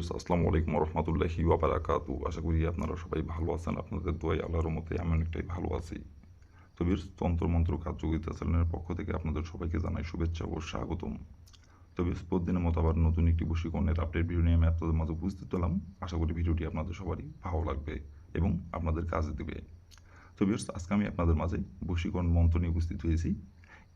বিয়ার্স আসসালামু আলাইকুম রহমতুল্লাহি ওয়াবারাকাতু। আশা করি আপনারা সবাই ভালো আছেন, আপনাদের দোয়াই আল্লাহর মতে আমি অনেকটাই ভালো আছি। তো বিয়ার্স তন্ত্র মন্ত্র কার্যকরিতা চ্যানেলের পক্ষ থেকে আপনাদের সবাইকে জানাই শুভেচ্ছা ও স্বাগতম। তো বিয়ার্স প্রতিদিনের মতো আবার নতুন একটি বশীকরণের আপডেট ভিডিও নিয়ে আমি আপনাদের মাঝে উপস্থিত হলাম। আশা করি ভিডিওটি আপনাদের সবারই ভালো লাগবে এবং আপনাদের কাজে দেবে। তো বিয়ার্স আজকে আমি আপনাদের মাঝে বশীকরণ মন্ত্র নিয়ে উপস্থিত হয়েছি।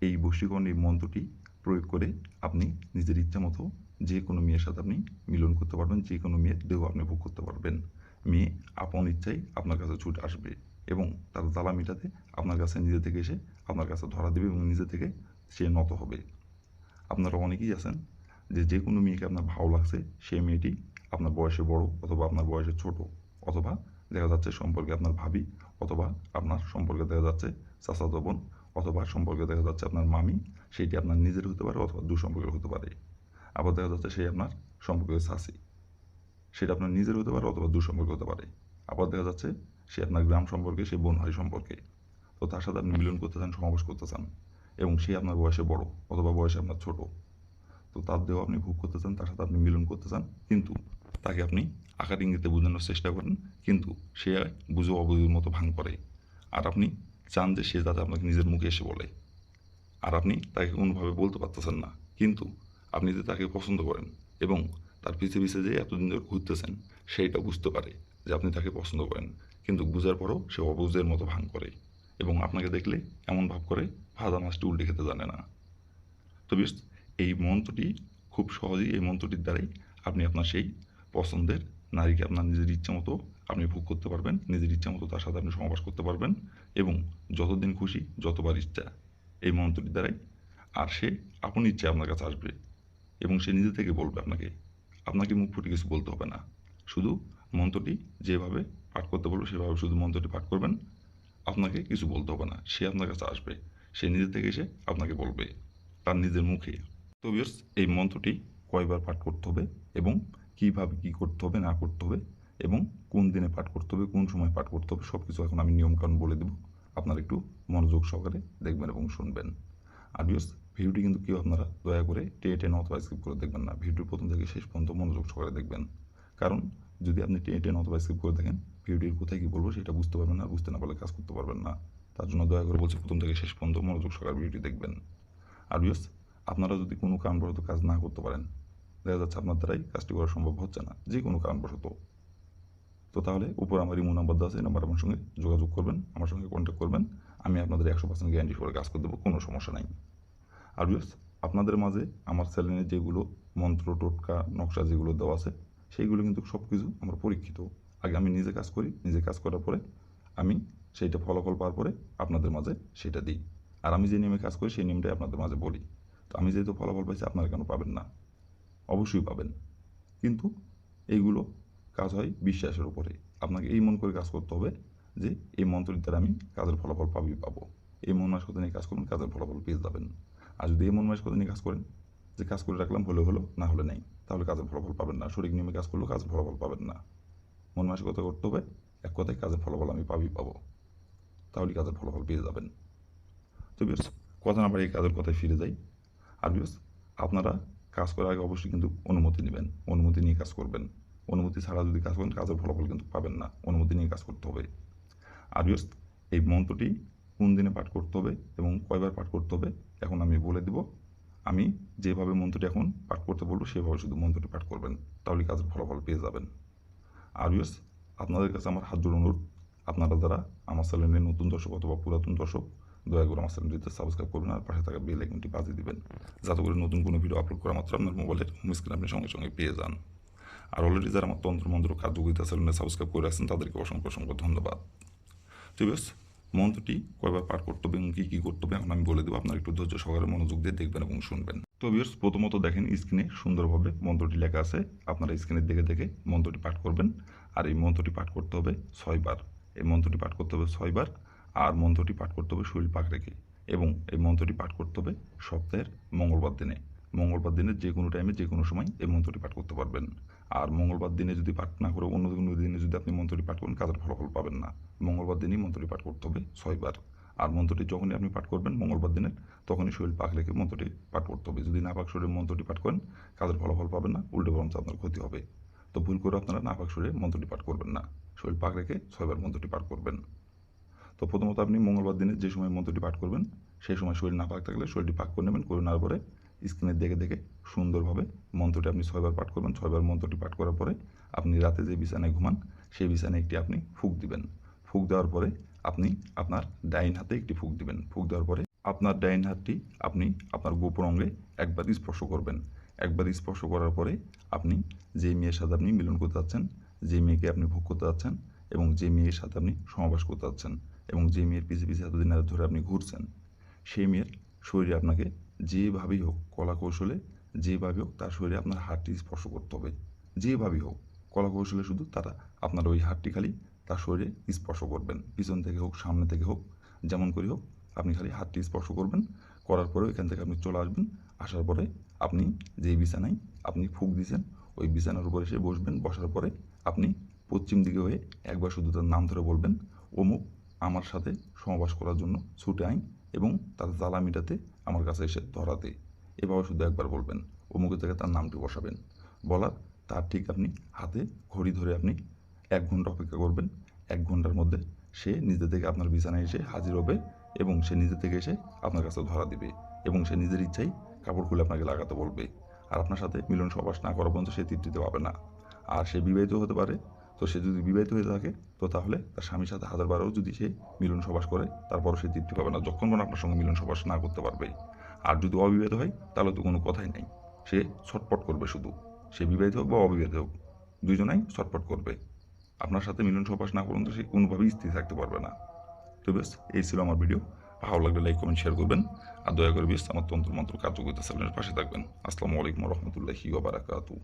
এই বশীকরণ এই মন্ত্রটি প্রয়োগ করে আপনি নিজের ইচ্ছা মতো যে কোনো মেয়ের সাথে আপনি মিলন করতে পারবেন, যে কোনো মেয়ের দেহ আপনি ভোগ করতে পারবেন। মেয়ে আপন ইচ্ছাই আপনার কাছে ছুট আসবে এবং তার জ্বালা মেটাতে আপনার কাছে নিজে থেকে এসে আপনার কাছে ধরা দেবে এবং নিজে থেকে সে নত হবে। আপনারা অনেকেই আছেন যে যে কোনো মেয়েকে আপনার ভালো লাগছে, সেই মেয়েটি আপনার বয়সে বড় অথবা আপনার বয়সে ছোট অথবা দেখা যাচ্ছে সম্পর্কে আপনার ভাবি অথবা আপনার সম্পর্কে দেখা যাচ্ছে চাচাতো বোন অথবা সম্পর্কে দেখা যাচ্ছে আপনার মামি, সেইটি আপনার নিজের হতে পারে অথবা দু সম্পর্কের হতে পারে। আবার দেখা যাচ্ছে সেই আপনার সম্পর্কের শাসি সেটা আপনার নিজের হতে পারে অথবা দু সম্পর্কে হতে পারে। আবার দেখা যাচ্ছে সে আপনার গ্রাম সম্পর্কে, সে বোন সম্পর্কে। তো তার সাথে আপনি মিলন করতে চান, সমাবেশ করতে চান এবং সে আপনার বয়সে বড় অথবা বয়সে আপনার ছোট। তো তার দেহ আপনি ভোগ করতে চান, তার সাথে আপনি মিলন করতে চান, কিন্তু তাকে আপনি আকার ইঙ্গিতে বোঝানোর চেষ্টা করেন, কিন্তু সে বুঝো অবুঝের মতো ভাঙ করে। আর আপনি চান যে সে যাতে আপনাকে নিজের মুখে এসে বলে। আর আপনি তাকে কোনোভাবে বলতে পারতেছেন না, কিন্তু আপনি যে তাকে পছন্দ করেন এবং তার পিছে পিছে যে এতদিন ধরে ঘুরতেছেন, সেইটা বুঝতে পারে যে আপনি তাকে পছন্দ করেন। কিন্তু বুঝার পরও সে অবুঝের মতো ভাঙ করে এবং আপনাকে দেখলে এমন ভাব করে, ভাজা মাছটি উল্টে খেতে জানে না। তো বেশ, এই মন্ত্রটি খুব সহজেই এই মন্ত্রটির দ্বারাই আপনি আপনার সেই পছন্দের নারীকে আপনার নিজের ইচ্ছা মতো আপনি ভোগ করতে পারবেন, নিজের ইচ্ছা মতো তার সাথে আপনি সমাবাস করতে পারবেন এবং যতদিন খুশি, যতবার ইচ্ছা, এই মন্ত্রটির দ্বারাই আর সে আপন ইচ্ছে আপনার কাছে আসবে। এবং সে নিজে থেকে বলবে আপনাকে। আপনাকে মুখ ফুটে কিছু বলতে হবে না। শুধু মন্ত্রটি যেভাবে পাঠ করতে বলবে, সেভাবে শুধু মন্ত্রটি পাঠ করবেন। আপনাকে কিছু বলতে হবে না। সে আপনার কাছে আসবে। সে নিজে থেকে এসে আপনাকে বলবে। তার নিজের মুখে। তো বিয়ার্স এই মন্ত্রটি কয়বার পাঠ করতে হবে এবং কীভাবে কী করতে হবে, না করতে হবে এবং কোন দিনে পাঠ করতে হবে, কোন সময় পাঠ করতে হবে সব কিছু এখন আমি নিয়মকানুন বলে দেবো। আপনারা একটু মনোযোগ সহকারে দেখবেন এবং শুনবেন। আর বিয়ার্স ভিডিওটি কিন্তু কেউ আপনারা দয়া করে টেনে টেনে অথবা স্কিপ করে দেখবেন না। ভিডিওর প্রথম থেকে শেষ পর্যন্ত মনোযোগ সহকারে দেখবেন। কারণ যদি আপনি টেনে টেনে অথবা স্কিপ করে দেখেন, ভিডিওটির কোথায় কী বলব সেটা বুঝতে পারবেন না, বুঝতে না পারলে কাজ করতে পারবেন না। তার জন্য দয়া করে বলছি প্রথম থেকে শেষ পর্যন্ত মনোযোগ সহকারে ভিডিওটি দেখবেন। আর বিয়ার্স আপনারা যদি কোনো কারণবশত কাজ না করতে পারেন, দেখা যাচ্ছে আপনার দ্বারাই কাজটি করা সম্ভব হচ্ছে না, যে কোনো কারণবশত। তো তাহলে উপর আমার ইমো নাম্বার দেওয়া আছে, এই নাম্বার আমার সঙ্গে যোগাযোগ করবেন, আমার সঙ্গে কন্ট্যাক্ট করবেন। আমি আপনাদের একশো পার্সেন্ট গ্যারান্টি করে কাজ করে দেবো, কোনো সমস্যা নাই। আর বিয়ার্স আপনাদের মাঝে আমার চ্যানেলে যেগুলো মন্ত্র, টোটকা, নকশা যেগুলো দেওয়া আছে, সেইগুলো কিন্তু সব কিছু আমার পরীক্ষিত। আগে আমি নিজে কাজ করি, নিজে কাজ করার পরে আমি সেইটা ফলাফল পাওয়ার পরে আপনাদের মাঝে সেটা দিই। আর আমি যে নিয়মে কাজ করি, সেই নিয়মটাই আপনাদের মাঝে বলি। তো আমি যেহেতু ফলাফল পাইছি, আপনারা কেন পাবেন না? অবশ্যই পাবেন। কিন্তু এইগুলো কাজ হয় বিশ্বাসের উপরে। আপনাকে এই মন করে কাজ করতে হবে যে, এই মন্ত্রের দ্বারা আমি কাজের ফলাফল পাবই পাবো। এই মন মাস কথা নিয়ে কাজ করবেন কাজের ফলাফল পেয়ে যাবেন। আর যদি এই মন মাস কথা নিয়ে কাজ করেন, যে কাজ করে রাখলাম, হলে হলো, না হলে নেই। তাহলে কাজের ফলাফল পাবেন না। সঠিক নিয়মে কাজ করলেও কাজের ফলাফল পাবেন না। মন কথা করতে হবে, এক কথায় কাজের ফলাফল আমি পাবই পাবো। তাহলে কাজের ফলাফল পেয়ে যাবেন। তো বিয়স কথা না বাড়িয়ে কাজের কথায় ফিরে যাই। আর বিয়স আপনারা কাজ করার আগে অবশ্যই কিন্তু অনুমতি নেবেন। অনুমতি নিয়ে কাজ করবেন। অনুমতি ছাড়া যদি কাজ করেন, কাজের ফলাফল কিন্তু পাবেন না। অনুমতি নিয়ে কাজ করতে হবে। আর বিয়স এই মন্ত্রটি কোন দিনে পাঠ করতে হবে এবং কয়বার পাঠ করতে হবে, এখন আমি বলে দেব। আমি যেভাবে মন্ত্রটি এখন পাঠ করতে বলব, সেভাবে শুধু মন্ত্রটি পাঠ করবেন, তাহলে কাজের ফলাফল পেয়ে যাবেন। আর বিয়স আপনাদের কাছে আমার হাত জোড় অনুরোধ, আপনারা যারা আমার চ্যানেলের নতুন দর্শক অথবা পুরাতন দর্শক, দয়া করে আমার চ্যানেলটিতে সাবস্ক্রাইব করবেন আর পাশে থাকা বেল আইকনটি বাজিয়ে দিবেন, যাতে করে নতুন কোনো ভিডিও আপলোড করা মাত্র আপনার মোবাইলের হোম স্ক্রিন আপনি সঙ্গে সঙ্গে পেয়ে যান। আর অলরেডি যারা আমার তন্ত্র মন্ত্র কার্যকরিতা চ্যানেলে সাবস্ক্রাইব করে রাখছেন তাদেরকে অসংখ্য অসংখ্য ধন্যবাদ। তো বেশ মন্ত্রটি কয়বার পাঠ করতে হবে এবং কী কী করতে হবে, এখন আমি বলে দেবো। আপনার একটু ধৈর্য সহকারে মনোযোগ দিয়ে দেখবেন এবং শুনবেন। তো বিয়ার্স প্রথমত দেখেন স্ক্রিনে সুন্দরভাবে মন্ত্রটি লেখা আছে। আপনারা স্ক্রিনের দিকে দেখে মন্ত্রটি পাঠ করবেন। আর এই মন্ত্রটি পাঠ করতে হবে ছয়বার। এই মন্ত্রটি পাঠ করতে হবে ছয়বার। আর মন্ত্রটি পাঠ করতে হবে শরীর পাক রেখে। এবং এই মন্ত্রটি পাঠ করতে হবে সপ্তাহের মঙ্গলবার দিনে। মঙ্গলবার দিনে যে কোনো টাইমে যে কোনো সময় এই মন্ত্রটি পাঠ করতে পারবেন। আর মঙ্গলবার দিনে যদি পাঠ না করে অন্য কোনো দিনে যদি আপনি মন্ত্রটি পাঠ করেন, কাজের ফলাফল পাবেন না। মঙ্গলবার দিনই মন্ত্রটি পাঠ করতে হবে ছয়বার। আর মন্ত্রটি যখনই আপনি পাঠ করবেন, মঙ্গলবার দিনে তখনই শরীর পাক রেখে মন্ত্রটি পাঠ করতে হবে। যদি না পাক শরীর মন্ত্রটি পাঠ করেন, কাজের ফলাফল পাবেন না, উল্টো বরঞ্চ আপনার ক্ষতি হবে। তো ভুল করে আপনারা নাপাক শরীরে মন্ত্রটি পাঠ করবেন না। শরীর পাক রেখে ছয়বার মন্ত্রটি পাঠ করবেন। তো প্রথমত আপনি মঙ্গলবার দিনে যে সময় মন্ত্রটি পাঠ করবেন, সেই সময় শরীর না পাক থাকলে শরীরটি পাক করে নেবেন, করে নেওয়ার পরে স্ক্রিনের দেখে দেখে সুন্দরভাবে মন্ত্রটি আপনি ছয়বার পাঠ করবেন। ছয়বার মন্ত্রটি পাঠ করার পরে আপনি রাতে যে বিছানায় ঘুমান, সেই বিছানায় একটি আপনি ফুক দিবেন। ফুক দেওয়ার পরে আপনি আপনার ডাইন হাতে একটি ফুক দিবেন। ফুক দেওয়ার পরে আপনার ডাইন হাতটি আপনি আপনার গোপন অঙ্গে একবার স্পর্শ করবেন। একবার স্পর্শ করার পরে আপনি যে মেয়ের সাথে আপনি মিলন করতে যাচ্ছেন, যে মেয়েকে আপনি ভোগ করতে যাচ্ছেন এবং যে মেয়ের সাথে আপনি সমাবাস করতে যাচ্ছেন এবং যে মেয়ের পিছিয়ে পিছিয়ে এতদিন ধরে আপনি ঘুরছেন, সেই মেয়ের শরীরে আপনাকে যেভাবেই হোক কলা কৌশলে যেভাবে হোক তার শরীরে আপনার হাতটি স্পর্শ করতে হবে। যেভাবেই হোক কলা কৌশলে শুধু তারা আপনার ওই হাতটি খালি তার শরীরে স্পর্শ করবেন। পিছন থেকে হোক, সামনে থেকে হোক, যেমন করে হোক আপনি খালি হাতটি স্পর্শ করবেন। করার পরে এখান থেকে আপনি চলে আসবেন। আসার পরে আপনি যেই বিছানায় আপনি ফুক দিয়েছেন, ওই বিছানার উপরে এসে বসবেন। বসার পরে আপনি পশ্চিম দিকে হয়ে একবার শুধু তার নাম ধরে বলবেন অমুক আমার সাথে সমাবাস করার জন্য ছুটে আইন এবং তার জ্বালা মিটাতে আমার কাছে এসে ধরাতে এভাবে শুধু একবার বলবেন অমুকের থেকে তার নামটি বসাবেন। বলার, তার ঠিক আপনি হাতে ঘড়ি ধরে আপনি এক ঘণ্টা অপেক্ষা করবেন। এক ঘণ্টার মধ্যে সে নিজে থেকে আপনার বিছানায় এসে হাজির হবে এবং সে নিজে থেকে এসে আপনার কাছে ধরা দিবে এবং সে নিজের ইচ্ছাই কাপড় খুলে আপনাকে লাগাতে বলবে। আর আপনার সাথে মিলন সবাস না করা পর্যন্ত সে তৃপ্তিতে পাবে না। আর সে বিবাহিত হতে পারে তো সে যদি বিবাহিত হয়ে থাকে, তো তাহলে তার স্বামীর সাথে হাজার বারও যদি সে মিলন সবাস করে, তারপরও সে তৃপ্তি পাবে না। যখন কোনো আপনার সঙ্গে মিলন সবাস না করতে পারবে। আর যদি অবিবাহিত হয়, তাহলে তো কোনো কথাই নেই। সে ছটপট করবে শুধু। সে বিবাহিত হোক বা অবিবাহিত হোক দুজনাই ছটপট করবে। আপনার সাথে মিলন সবাস না পর্যন্ত সে কোনোভাবেই স্থির থাকতে পারবে না। তো বেশ, এই ছিল আমার ভিডিও। ভালো লাগলে লাইক, কমেন্ট শেয়ার করবেন। আর দয়া করে বেশ, আমার তন্ত্র মন্ত্র কার্যকরিতা চ্যানেলের পাশে থাকবেন। আসসালামু আলাইকুম রহমতুল্লাহি ওবারাকাতু